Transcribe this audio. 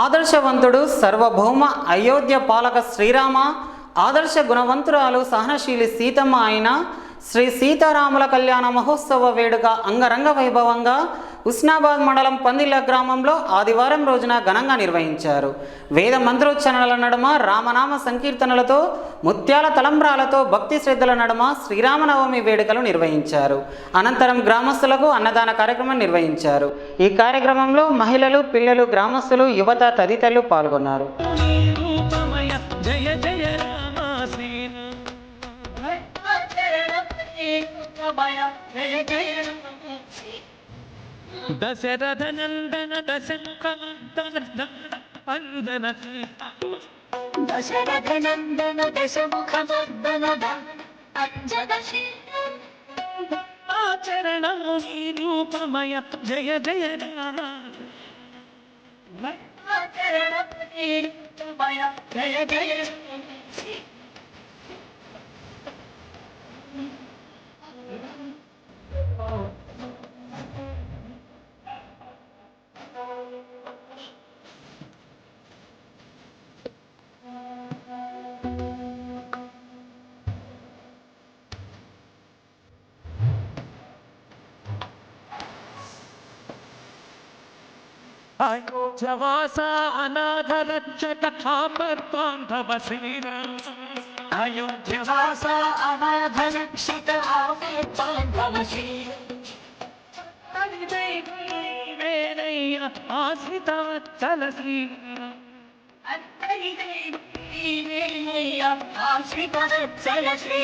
ఆదర్శవంతుడు సర్వభౌమ అయోధ్య పాలక శ్రీరామ ఆదర్శ గుణవంతురాలు సహనశీలి సీతమ్మ అయిన శ్రీ సీతారాముల కళ్యాణ మహోత్సవ వేడుక అంగరంగ వైభవంగా ఉస్నాబాద్ మండలం పందిల్ల గ్రామంలో ఆదివారం రోజున ఘనంగా నిర్వహించారు. వేద మంత్రోచ్చరణల నడుమ రామనామ సంకీర్తనలతో ముత్యాల తలంబ్రాలతో భక్తి శ్రద్ధల నడుమ శ్రీరామనవమి వేడుకలు నిర్వహించారు. అనంతరం గ్రామస్తులకు అన్నదాన కార్యక్రమం నిర్వహించారు. ఈ కార్యక్రమంలో మహిళలు పిల్లలు గ్రామస్తులు యువత తదితరులు పాల్గొన్నారు. రూపమయ జయ జయ दशरथनंदन दश दशरथनंदन दशमुखमर्दन अञ्जदशि आचरणारूपमय जय जय आचरणमय जय जय జవాస అనాథ రక్షక కాపర్పాంధవ శ్రీరామ అయోధ్యవాస అనాథ ఆపేత్తాంధవ శ్రీ వేరయ్య ఆశ్రితవత్సల శ్రీరామ అంతరిదే ఆశ్రిత శ్రీ